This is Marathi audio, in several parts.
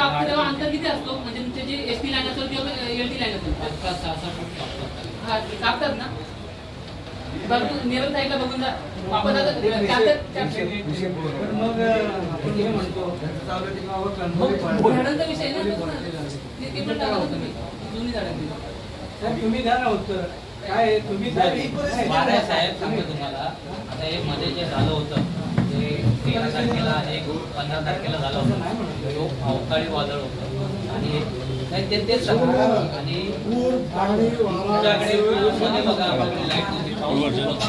कापतो तेव्हा अंतर किती असतो? म्हणजे तुमचे जे एस टी लाईन असेल किंवा एल टी लाईन असेल पाच सहा सहा फूट कापतात हा ते कापतात ना? तू निरल साईडला बघून जा. आपण आता कापतात- कापतात. पण मग आपण हे म्हणतो चालू की बाबा कणकवली पाडली. झाडांचा विषय आहे ना तो ना. ते- ते पण टाका ना तुम्ही. जुनी झाडांची. साहेब, तुम्ही द्या ना उत्तर. काय आहे? तुम्ही द्या. नाही, वारा आहे साहेब सांगतो तुम्हाला. आता हे मध्ये जे झालं होतं ते तेरा तारखेला एक पंधरा तारखेला झालं होतं. अवकाळी वादळ होतं. आणि नाही ते तेच सांगतो आणि तुमच्याकडे मध्ये बघा आपल्याकडे लाइट नव्हती पाऊस होता.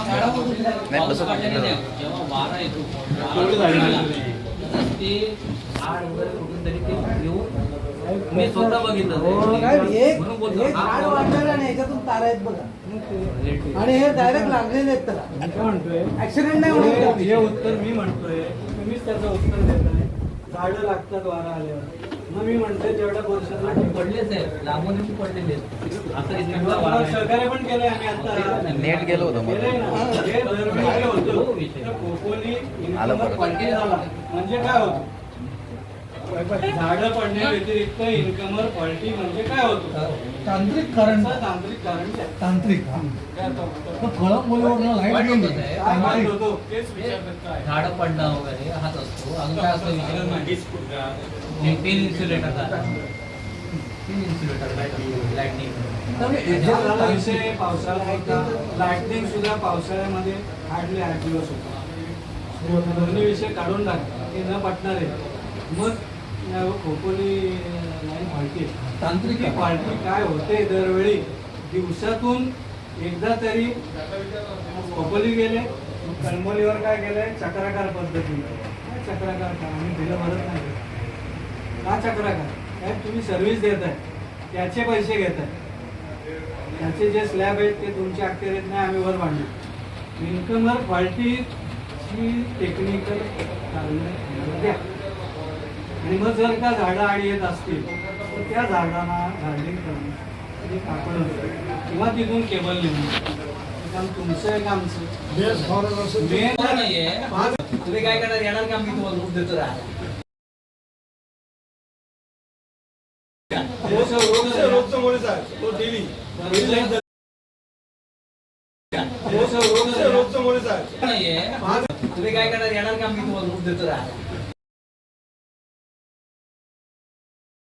पाऊस पडल्याने नाही. जेव्हा वारा येतो वारा ते झाड वगैरे कुठून तरी ते येऊन मी स्वतः बघितलं. हो, म्हणून बोलतो तारा आहेत बघा. आणि हे डायरेक्ट लागलेले आहेत त्याला. ऍक्सिडेंट नाही हे होणार. हे उत्तर मी म्हणतोय. तुम्हीच त्याचं उत्तर देताय. झाडं लागतात वारा आल्यावर. मग मी म्हणतोय जेवढ्या आणि पडलेच आहे लांबून पडलेले. सहकार्य पण केलंय आम्ही आता. नेट गेलं होतं. हे. होतं. म्हणजे काय होतं? झाडं पडण्या व्यतिरिक्त इन्कमर फॉल्टी म्हणजे काय होतं? तांत्रिक कारण. तांत्रिक कारण. तांत्रिक लाइट गेली. होतो? तेच विचारतात काय. झाडं पडणं वगैरे हाच असतो. अजून काय असतं विचार? तीन इन्सुलेटर तीन इन्सुलेटर लाईटनिंग हा विषय पावसाळा लाईटनिंग सुद्धा पावसाळ्यामध्ये हार्डली आठ दिवस होता दोन्ही विषय काढून टाकला ते न पटणार. आहे मग या खोपोली लाईन फाळती तांत्रिक फाळती काय होते दरवेळी? दिवसातून एकदा तरी खोपोली गेले. मग कणमोलीवर काय गेलंय चक्राकार पद्धतीने. काय चक्राकार? का आम्ही बिलं भरत नाही. का चक्राकार? काय तुम्ही सर्व्हिस देत आहे त्याचे पैसे घेत आहे त्याचे जे स्लॅब आहेत ते तुमच्या अखत्यारीत नाही आम्ही वर बांधू. इन्कमर क्वालिटी ही टेक्निकल द्या. आणि मग जर का झाडं आडी येत असतील तर त्या झाडांना झार्डिंग करणं एक आपण किंवा तिथून केबल नेऊन. काम तुमचं आहे का आमचं? मेन नाहीये. तुम्ही काय करणार? येणार का मी तुम्हाला रूप देतो राहा. तुम्ही काय करणार? येणार का मी तुम्हाला रूप देतो राहा.